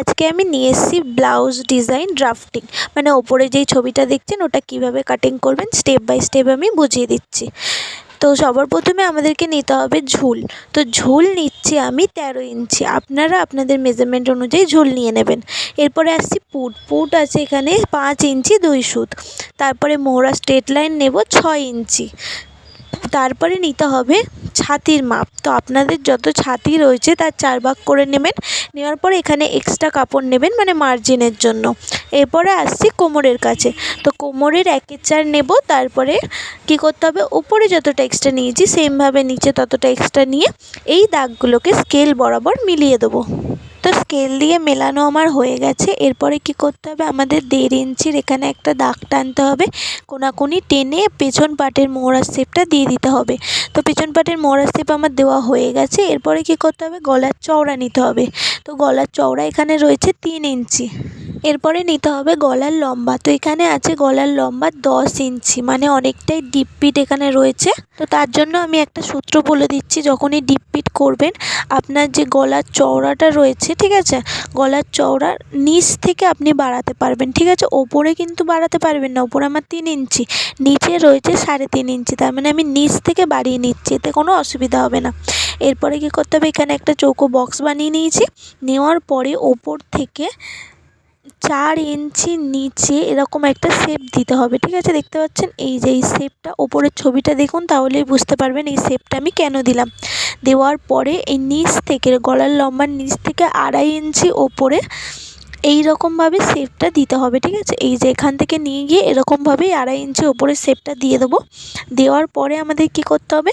আজকে আমি নিয়ে এসেছি ব্লাউজ ডিজাইন ড্রাফটিং মানে ওপরে যেই ছবিটা দেখছেন, ওটা কীভাবে কাটিং করবেন স্টেপ বাই স্টেপ আমি বুঝিয়ে দিচ্ছি। তো সবার প্রথমে আমাদেরকে নিতে হবে ঝুল। তো ঝুল নিচ্ছি আমি তেরো ইঞ্চি। আপনারা আপনাদের মেজারমেন্ট অনুযায়ী ঝুল নিয়ে নেবেন। এরপরে আসছি পুট। পুট আছে এখানে পাঁচ ইঞ্চি, দুই সুত। তারপরে মোহরা স্ট্রেট লাইন নেব ছয় ইঞ্চি। তারপরে নিতে হবে ছাতির মাপ। তো আপনাদের যত ছাতি রয়েছে তার চার ভাগ করে নেবেন। নেওয়ার পরে এখানে এক্সট্রা কাপড় নেবেন মানে মার্জিনের জন্য। এরপরে আসছি কোমরের কাছে। তো কোমরের একের চার নেব, তারপরে কি করতে হবে? উপরে যতটা এক্সট্রা নিয়েছি সেমভাবে নিচে ততটা এক্সট্রা নিয়ে এই দাগগুলোকে স্কেল বরাবর মিলিয়ে দেবো। তো স্কেল দিয়ে মেলানো আমার হয়ে গেছে। এরপরে কী করতে হবে? আমাদের দেড় ইঞ্চির এখানে একটা দাগ টানতে হবে। কোনাকুনি টেনে পেছন পাটের মোহরার শেপটা দিয়ে দিতে হবে। তো পেছন পাটের মোহরার শেপ আমার দেওয়া হয়ে গেছে। এরপরে কী করতে হবে? গলার চওড়া নিতে হবে। তো গলার চওড়া এখানে রয়েছে তিন ইঞ্চি। এরপরে নিতে হবে গলার লম্বা। তো এখানে আছে গলার লম্বা দশ ইঞ্চি মানে অনেকটাই ডিপ পিট এখানে রয়েছে। তো তার জন্য আমি একটা সূত্র বলে দিচ্ছি, যখনই ডিপ পিট করবেন, আপনার যে গলার চওড়াটা রয়েছে ঠিক আছে? গলার চওড়া নিচ থেকে আপনি বাড়াতে পারবেন, ঠিক আছে? ওপরে কিন্তু বাড়াতে পারবেন না, ওপরে আমার তিন ইঞ্চি, নিচে রয়েছে সাড়ে তিন ইঞ্চি, তার মানে আমি নিচ থেকে বাড়িয়ে নিচ্ছি, এতে কোনো অসুবিধা হবে না। এরপরে কী করতে হবে? এখানে একটা চৌকো বক্স বানিয়ে নিয়েছি, নেওয়ার পরে ওপর থেকে চার ইঞ্চি নিচে এরকম একটা শেপ দিতে হবে, ঠিক আছে? দেখতে পাচ্ছেন? এই যে, এই শেপটা ওপরের ছবিটা দেখুন, তাহলেই বুঝতে পারবেন এই শেপটা আমি কেন দিলাম। দেওয়ার পরে এই নিচ থেকে, গলার লম্বার নিচ থেকে আড়াই ইঞ্চি ওপরে এই রকমভাবে শেপটা দিতে হবে, ঠিক আছে? এই যে, এখান থেকে নিয়ে গিয়ে এরকমভাবেই আড়াই ইঞ্চি ওপরে শেপটা দিয়ে দেবো। দেওয়ার পরে আমাদের কী করতে হবে?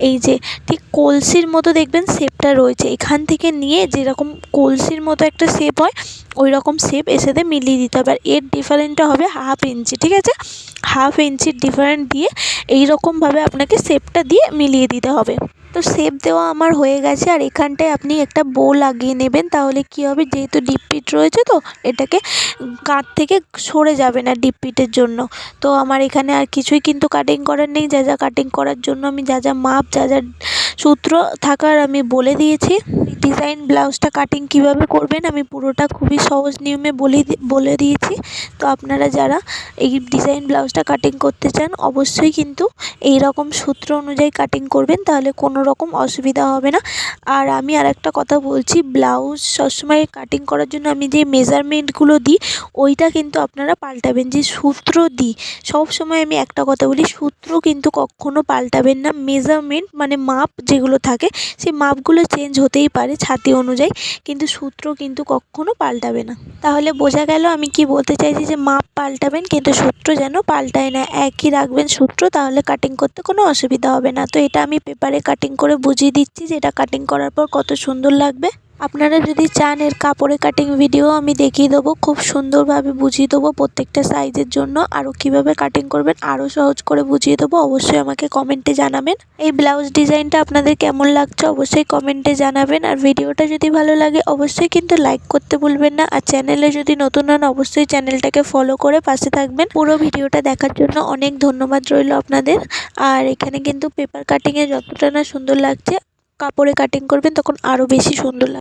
এই যে ঠিক কলসির মতো দেখবেন শেপটা রয়েছে। এখান থেকে নিয়ে যেরকম কলসির মতো একটা শেপ হয় ওই রকম শেপ এর সাথে মিলিয়ে দিতে হবে। আর এর ডিফারেন্টটা হবে হাফ ইঞ্চি ঠিক আছে? হাফ ইঞ্চির ডিফারেন্ট দিয়ে এই রকমভাবে আপনাকে শেপটা দিয়ে মিলিয়ে দিতে হবে। তো শেপ দেওয়া আমার হয়ে গেছে। আর এখানটায় আপনি একটা বো লাগিয়ে নেবেন, তাহলে কী হবে? যেহেতু ডিপ পিট রয়েছে তো, এটাকে কাঁধ থেকে সরে যাবে না ডিপ পিটের জন্য। তো আমার এখানে আর কিছুই কিন্তু কাটিং করার নেই। যা যা কাটিং করার জন্য আমি যা যা মাপ, যা যা সূত্র থাকার আমি বলে দিয়েছি। ডিজাইন ব্লাউজটা কাটিং কীভাবে করবেন আমি পুরোটা খুবই সহজ নিয়মে বলে বলে দিয়েছি। তো আপনারা যারা এই ডিজাইন ব্লাউজটা কাটিং করতে চান, অবশ্যই কিন্তু এই রকম সূত্র অনুযায়ী কাটিং করবেন, তাহলে কোনো রকম অসুবিধা হবে না। আর আমি আর একটা কথা বলছি ব্লাউজ সবসময় কাটিং করার জন্য আমি যে মেজারমেন্টগুলো দিই, ওইটা কিন্তু আপনারা পাল্টাবেন। যে সূত্র দিই সব সময় আমি একটা কথা বলি, সূত্র কিন্তু কখনও পাল্টাবেন না। মেজারমেন্ট মানে মাপ যেগুলো থাকে, সেই মাপগুলো চেঞ্জ হতেই পারে ছাতি অনুযায়ী, কিন্তু সূত্র কিন্তু কখনও পাল্টাবে না। তাহলে বোঝা গেল আমি কি বলতে চাইছি যে মাপ পাল্টাবেন, কিন্তু সূত্র যেন পাল্টায় না। একই রাখবেন সূত্র তাহলে কাটিং করতে কোনো অসুবিধা হবে না। তো এটা আমি পেপারে কাটিং করে বুঝিয়ে দিচ্ছি যে এটা কাটিং করার পর কত সুন্দর লাগবে। আপনারা যদি চান এর কাপড়ে কাটিং ভিডিও আমি দেখিয়ে দেবো, খুব সুন্দরভাবে বুঝিয়ে দেবো প্রত্যেকটা সাইজের জন্য, আরও কীভাবে কাটিং করবেন আরও সহজ করে বুঝিয়ে দেবো, অবশ্যই আমাকে কমেন্টে জানাবেন। এই ব্লাউজ ডিজাইনটা আপনাদের কেমন লাগছে অবশ্যই কমেন্টে জানাবেন, আর ভিডিওটা যদি ভালো লাগে অবশ্যই কিন্তু লাইক করতে ভুলবেন না, আর চ্যানেলে যদি নতুন হন অবশ্যই চ্যানেলটাকে ফলো করে পাশে থাকবেন। পুরো ভিডিওটা দেখার জন্য অনেক ধন্যবাদ রইল আপনাদের, আর এখানে কিন্তু পেপার কাটিংয়ে যতটা না সুন্দর লাগছে, কাপড়ে কাটিং করবেন তখন আরও বেশি সুন্দর লাগবে।